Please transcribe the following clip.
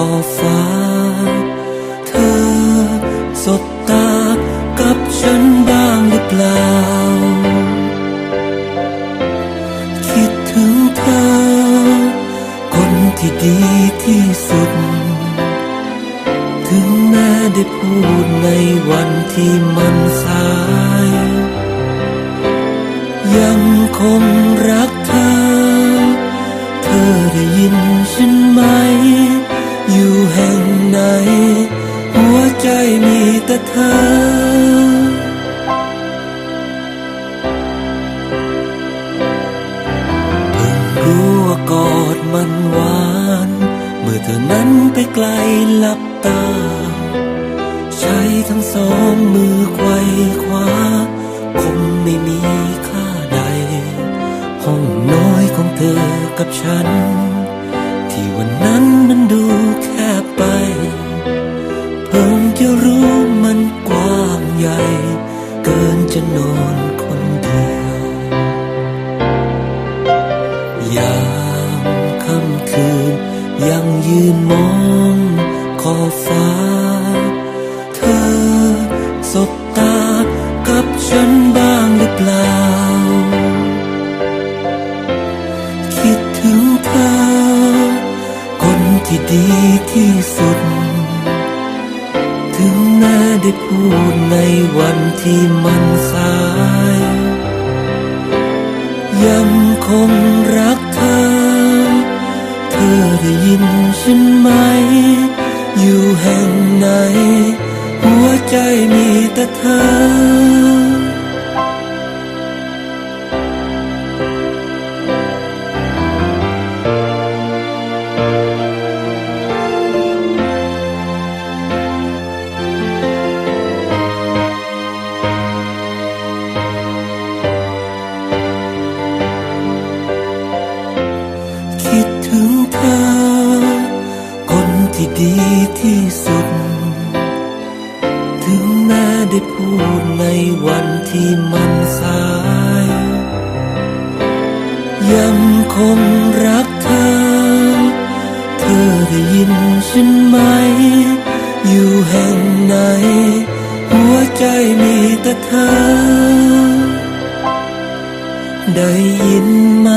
ขอบฟ้า เธอสบตากับฉันบ้างหรือเปล่า คิดถึงเธอ คนที่ดีที่สุด ถึงแม้ได้พูดในวันที่มันสาย ยังคงรักเธอ เธอได้ยินฉันไหม ไหน หัวใจมีแต่เธอเพิ่งรู้ว่ากอดมันหวาน เมื่อเธอนั้นไปไกลหลับตา ใช้ทั้งสองมือไขว้คว้าคงไม่มีค่าใด ห้องน้อยของเธอกับฉัน ที่วันนั้นมันดูแคบไป อบฟ้า เธอสบตากับฉันบ้างหรือเปล่า คิดถึงเธอ คนที่ดีที่สุด ถึงแม้ได้พูดในวันที่มันสาย ยังคงรัก ใจมีแต่เธอ คิดถึงเธอ คนที่ดีที่สุด แม้ได้พูดในวันที่มันสาย ยังคงรักเธอ เธอได้ยินฉันไหม อยู่แห่งไหน หัวใจมีแต่เธอ ได้ยินไหม